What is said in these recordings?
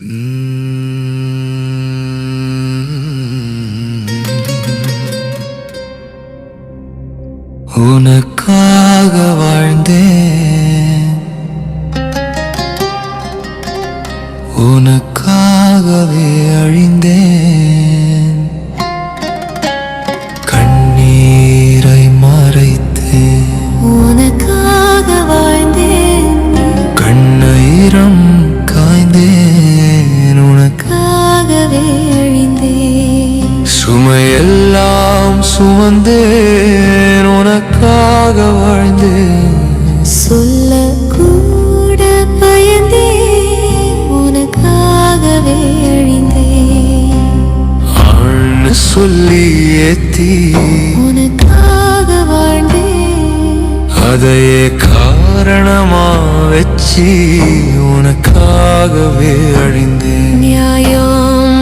உனக்காக சுமந்தேன் உனக்காக வாழ்ந்தேன். சொல்ல கூட பயந்தேன் உனக்காகவே அழிந்தேன். ஆள்னு சொல்லி ஏத்தி உனக்காக வாழ்ந்தேன். அதையே காரணமா வச்சு உனக்காகவே அழிந்தேன். நியாயம்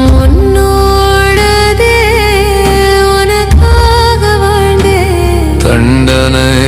உனக்காக வாழ்ந்தேன் தண்டனை என்னோடதே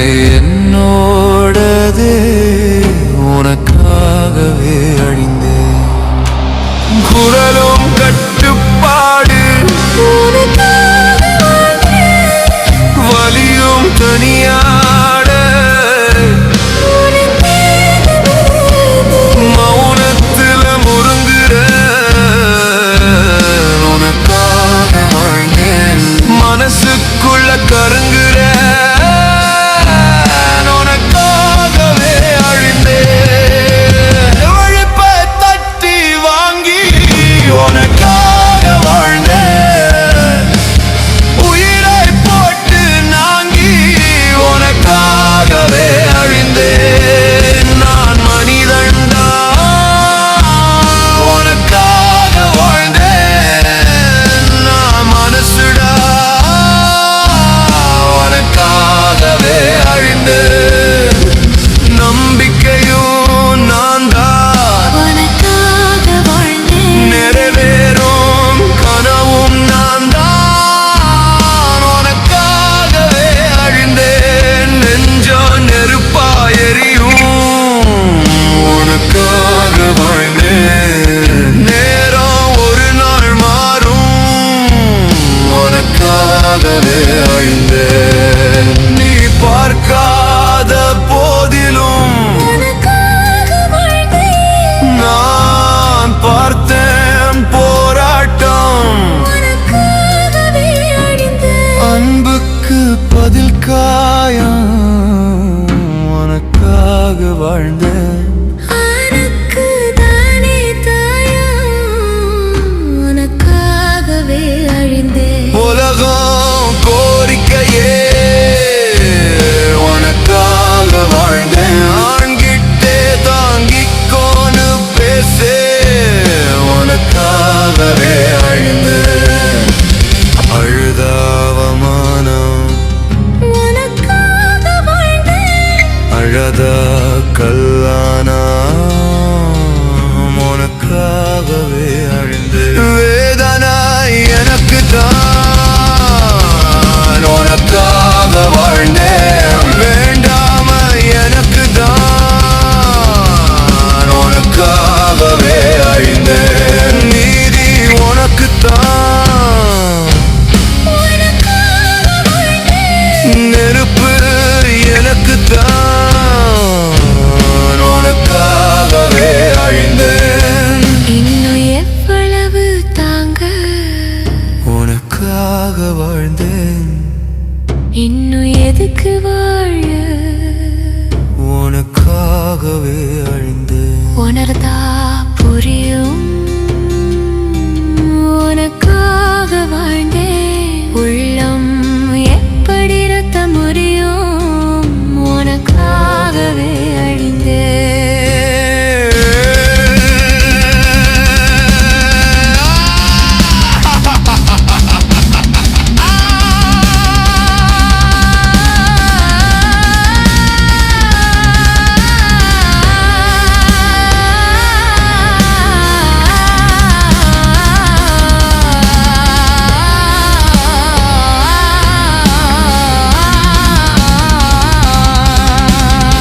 மகனாக வாழ்ந்த